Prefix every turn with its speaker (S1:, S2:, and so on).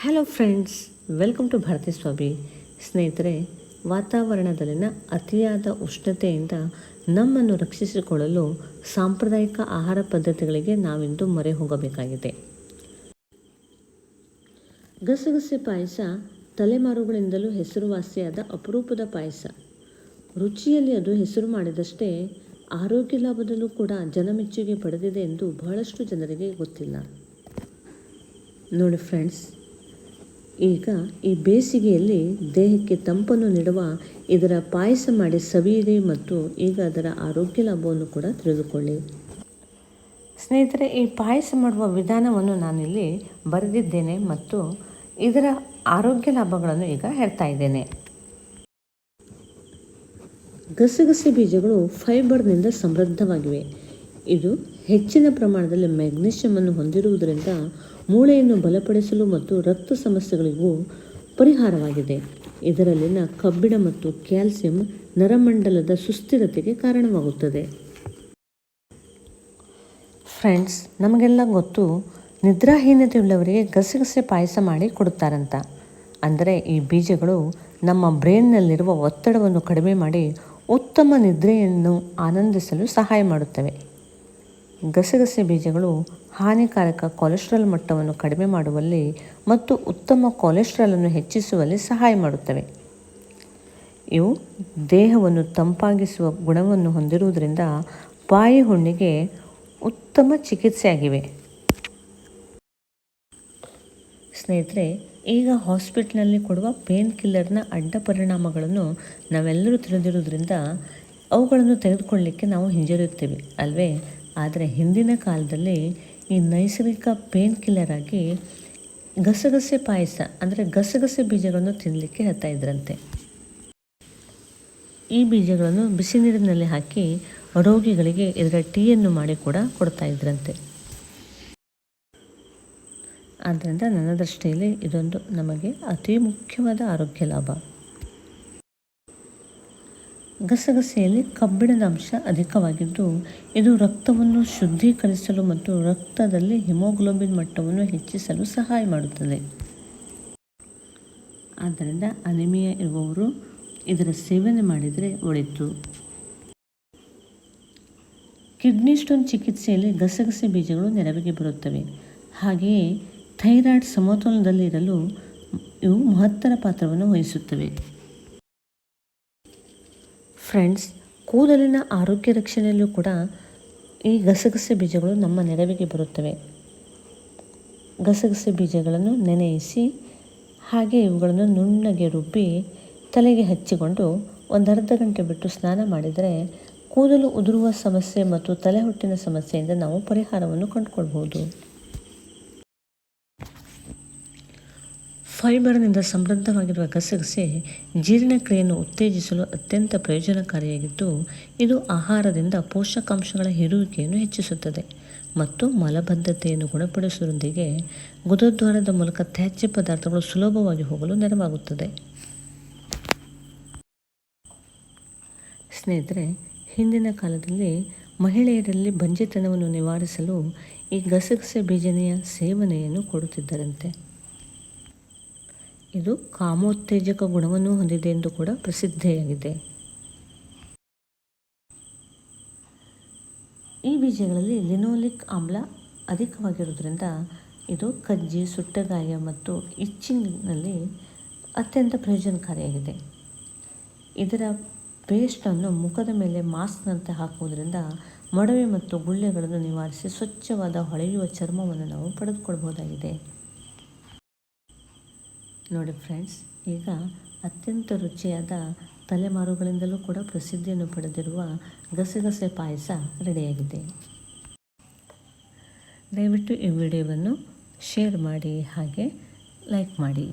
S1: Hello friends welcome to Bharathi Swamy ಸ್ನೇಹಿತರೆ ವಾತಾವರಣದಲ್ಲಿನ ಅತಿಯಾದ ಉಷ್ಣತೆಯಿಂದ ನಮ್ಮನ್ನು ರಕ್ಷಿಸಿಕೊಳ್ಳಲು ಸಾಂಪ್ರದಾಯಿಕ ಆಹಾರ ಪದ್ಧತಿಗಳಿಗೆ ನಾವಿಂದು ಮೊರೆ ಹೋಗಬೇಕಾಗಿದೆ ಗಸಗಸೆ ಪಾಯಸ ತಲೆಮಾರುಗಳಿಂದಲೂ ಹೆಸರುವಾಸಿಯಾದ ಅಪರೂಪದ ಪಾಯಸ ರುಚಿಯಲ್ಲಿ ಅದು ಹೆಸರು ಮಾಡಿದಷ್ಟೇ ಆರೋಗ್ಯ ಲಾಭದಲ್ಲೂ ಕೂಡ ಜನಮೆಚ್ಚುಗೆ ಪಡೆದಿದೆ ಎಂದು ಬಹಳಷ್ಟು ಜನರಿಗೆ ಗೊತ್ತಿಲ್ಲ. ನೋಡಿ ಫ್ರೆಂಡ್ಸ್ ಈಗ ಈ ಬೇಸಿಗೆಯಲ್ಲಿ ದೇಹಕ್ಕೆ ತಂಪನ್ನು ನೀಡುವ ಇದರ ಪಾಯಸ ಮಾಡಿ ಸವಿಯಿರಿ ಮತ್ತು ಈಗ ಅದರ ಆರೋಗ್ಯ ಲಾಭವನ್ನು ಕೂಡ ತಿಳಿದುಕೊಳ್ಳಿ. ಸ್ನೇಹಿತರೆ, ಈ ಪಾಯಸ ಮಾಡುವ ವಿಧಾನವನ್ನು ನಾನಿಲ್ಲಿ ಬರೆದಿದ್ದೇನೆ ಮತ್ತು ಇದರ ಆರೋಗ್ಯ ಲಾಭಗಳನ್ನು ಈಗ ಹೇಳ್ತಾ ಇದ್ದೇನೆ. ಗಸಗಸೆ ಬೀಜಗಳು ಫೈಬರ್ನಿಂದ ಸಮೃದ್ಧವಾಗಿವೆ. ಇದು ಹೆಚ್ಚಿನ ಪ್ರಮಾಣದಲ್ಲಿ ಮ್ಯಾಗ್ನೀಷಿಯಮನ್ನು ಹೊಂದಿರುವುದರಿಂದ ಮೂಳೆಯನ್ನು ಬಲಪಡಿಸಲು ಮತ್ತು ರಕ್ತ ಸಮಸ್ಯೆಗಳಿಗೂ ಪರಿಹಾರವಾಗಿದೆ. ಇದರಲ್ಲಿನ ಕಬ್ಬಿಣ ಮತ್ತು ಕ್ಯಾಲ್ಸಿಯಂ ನರಮಂಡಲದ ಸುಸ್ಥಿರತೆಗೆ ಕಾರಣವಾಗುತ್ತದೆ. ಫ್ರೆಂಡ್ಸ್, ನಮಗೆಲ್ಲ ಗೊತ್ತು, ನಿದ್ರಾಹೀನತೆಯುಳ್ಳವರಿಗೆ ಗಸಗಸೆ ಪಾಯಸ ಮಾಡಿ ಕೊಡುತ್ತಾರಂತ. ಅಂದರೆ ಈ ಬೀಜಗಳು ನಮ್ಮ ಬ್ರೈನ್ನಲ್ಲಿರುವ ಒತ್ತಡವನ್ನು ಕಡಿಮೆ ಮಾಡಿ ಉತ್ತಮ ನಿದ್ರೆಯನ್ನು ಆನಂದಿಸಲು ಸಹಾಯ ಮಾಡುತ್ತವೆ. ಗಸಗಸೆ ಬೀಜಗಳು ಹಾನಿಕಾರಕ ಕೊಲೆಸ್ಟ್ರಾಲ್ ಮಟ್ಟವನ್ನು ಕಡಿಮೆ ಮಾಡುವಲ್ಲಿ ಮತ್ತು ಉತ್ತಮ ಕೊಲೆಸ್ಟ್ರಾಲನ್ನು ಹೆಚ್ಚಿಸುವಲ್ಲಿ ಸಹಾಯ ಮಾಡುತ್ತವೆ. ಇವು ದೇಹವನ್ನು ತಂಪಾಗಿಸುವ ಗುಣವನ್ನು ಹೊಂದಿರುವುದರಿಂದ ಬಾಯಿ ಹುಣ್ಣಿಗೆ ಉತ್ತಮ ಚಿಕಿತ್ಸೆಯಾಗಿವೆ. ಸ್ನೇಹಿತರೆ, ಈಗ ಹಾಸ್ಪಿಟ್ಲ್ನಲ್ಲಿ ಕೊಡುವ ಪೇನ್ ಕಿಲ್ಲರ್ನ ಅಡ್ಡ ಪರಿಣಾಮಗಳನ್ನು ನಾವೆಲ್ಲರೂ ತಿಳಿದಿರುವುದರಿಂದ ಅವುಗಳನ್ನು ತೆಗೆದುಕೊಳ್ಳಲಿಕ್ಕೆ ನಾವು ಹಿಂಜರಿಯುತ್ತೇವೆ, ಅಲ್ವೇ? ಆದರೆ ಹಿಂದಿನ ಕಾಲದಲ್ಲಿ ಈ ನೈಸರ್ಗಿಕ ಪೇನ್ ಕಿಲ್ಲರ್ ಆಗಿ ಗಸಗಸೆ ಪಾಯಸ, ಅಂದರೆ ಗಸಗಸೆ ಬೀಜಗಳನ್ನು ತಿನ್ನಲಿಕ್ಕೆ ಹೇಳ್ತಾ ಇದ್ರಂತೆ. ಈ ಬೀಜಗಳನ್ನು ಬಿಸಿ ನೀರಿನಲ್ಲಿ ಹಾಕಿ ರೋಗಿಗಳಿಗೆ ಇದರ ಟೀಯನ್ನು ಮಾಡಿ ಕೂಡ ಕೊಡ್ತಾ ಇದ್ರಂತೆ. ಆದ್ದರಿಂದ ನನ್ನ ದೃಷ್ಟಿಯಲ್ಲಿ ಇದೊಂದು ನಮಗೆ ಅತಿ ಮುಖ್ಯವಾದ ಆರೋಗ್ಯ ಲಾಭ. ಗಸಗಸೆಯಲ್ಲಿ ಕಬ್ಬಿಣದ ಅಂಶ ಅಧಿಕವಾಗಿದ್ದು, ಇದು ರಕ್ತವನ್ನು ಶುದ್ಧೀಕರಿಸಲು ಮತ್ತು ರಕ್ತದಲ್ಲಿ ಹಿಮೋಗ್ಲೋಬಿನ್ ಮಟ್ಟವನ್ನು ಹೆಚ್ಚಿಸಲು ಸಹಾಯ ಮಾಡುತ್ತದೆ. ಆದ್ದರಿಂದ ಅನಿಮಿಯಾ ಇರುವವರು ಇದರ ಸೇವನೆ ಮಾಡಿದರೆ ಒಳಿತು. ಕಿಡ್ನಿ ಸ್ಟೋನ್ ಚಿಕಿತ್ಸೆಯಲ್ಲಿ ಗಸಗಸೆ ಬೀಜಗಳು ನೆರವಿಗೆ ಬರುತ್ತವೆ. ಹಾಗೆಯೇ ಥೈರಾಯ್ಡ್ ಸಮತೋಲನದಲ್ಲಿರಲು ಇವು ಮಹತ್ತರ ಪಾತ್ರವನ್ನು ವಹಿಸುತ್ತವೆ. ಫ್ರೆಂಡ್ಸ್ ಕೂದಲಿನ ಆರೋಗ್ಯ ರಕ್ಷಣೆಯಲ್ಲೂ ಕೂಡ ಈ ಗಸಗಸೆ ಬೀಜಗಳು ನಮ್ಮ ನೆರವಿಗೆ ಬರುತ್ತವೆ. ಗಸಗಸೆ ಬೀಜಗಳನ್ನು ನೆನೆಯಿಸಿ, ಹಾಗೆ ಇವುಗಳನ್ನು ನುಣ್ಣಗೆ ರುಬ್ಬಿ, ತಲೆಗೆ ಹಚ್ಚಿಕೊಂಡು ಒಂದು ಅರ್ಧ ಗಂಟೆ ಬಿಟ್ಟು ಸ್ನಾನ ಮಾಡಿದರೆ ಕೂದಲು ಉದುರುವ ಸಮಸ್ಯೆ ಮತ್ತು ತಲೆಹೊಟ್ಟಿನ ಸಮಸ್ಯೆಯಿಂದ ನಾವು ಪರಿಹಾರವನ್ನು ಕಂಡುಕೊಳ್ಬೋದು ಫೈಬರ್ನಿಂದ ಸಮೃದ್ಧವಾಗಿರುವ ಗಸಗಸೆ ಜೀರ್ಣಕ್ರಿಯೆಯನ್ನು ಉತ್ತೇಜಿಸಲು ಅತ್ಯಂತ ಪ್ರಯೋಜನಕಾರಿಯಾಗಿದ್ದು, ಇದು ಆಹಾರದಿಂದ ಪೋಷಕಾಂಶಗಳ ಹೀರುವಿಕೆಯನ್ನು ಹೆಚ್ಚಿಸುತ್ತದೆ ಮತ್ತು ಮಲಬದ್ಧತೆಯನ್ನು ಗುಣಪಡಿಸುವುದರೊಂದಿಗೆ ಗುದದ್ವಾರದ ಮೂಲಕ ತ್ಯಾಜ್ಯ ಪದಾರ್ಥಗಳು ಸುಲಭವಾಗಿ ಹೋಗಲು ನೆರವಾಗುತ್ತದೆ. ಸ್ನೇಹಿತರೆ, ಹಿಂದಿನ ಕಾಲದಲ್ಲಿ ಮಹಿಳೆಯರಲ್ಲಿ ಬಂಜೆತನವನ್ನು ನಿವಾರಿಸಲು ಈ ಗಸಗಸೆ ಬೀಜನೆಯ ಸೇವನೆಯನ್ನು ಕೊಡುತ್ತಿದ್ದರಂತೆ. ಇದು ಕಾಮೋತ್ತೇಜಕ ಗುಣವನ್ನು ಹೊಂದಿದೆ ಎಂದು ಕೂಡ ಪ್ರಸಿದ್ಧಿಯಾಗಿದೆ. ಈ ಬೀಜಗಳಲ್ಲಿ ಲಿನೋಲಿಕ್ ಆಮ್ಲ ಅಧಿಕವಾಗಿರುವುದರಿಂದ ಇದು ಕಜ್ಜಿ, ಸುಟ್ಟಗಾಯ ಮತ್ತು ಇಚ್ಚಿಂಗ್ನಲ್ಲಿ ಅತ್ಯಂತ ಪ್ರಯೋಜನಕಾರಿಯಾಗಿದೆ. ಇದರ ಪೇಸ್ಟನ್ನು ಮುಖದ ಮೇಲೆ ಮಾಸ್ಕ್ನಂತೆ ಹಾಕುವುದರಿಂದ ಮೊಡವೆ ಮತ್ತು ಗುಳ್ಳೆಗಳನ್ನು ನಿವಾರಿಸಿ ಸ್ವಚ್ಛವಾದ ಹೊಳೆಯುವ ಚರ್ಮವನ್ನು ನಾವು ಪಡೆದುಕೊಳ್ಬಹುದಾಗಿದೆ. ನೋಡಿ ಫ್ರೆಂಡ್ಸ್, ಈಗ ಅತ್ಯಂತ ರುಚಿಯಾದ ತಲೆಮಾರುಗಳಿಂದಲೂ ಕೂಡ ಪ್ರಸಿದ್ಧಿಯನ್ನು ಪಡೆದಿರುವ ಗಸಗಸೆ ಪಾಯಸ ರೆಡಿಯಾಗಿದೆ. ದಯವಿಟ್ಟು ಈ ವಿಡಿಯೋವನ್ನು ಶೇರ್ ಮಾಡಿ ಹಾಗೆ ಲೈಕ್ ಮಾಡಿ.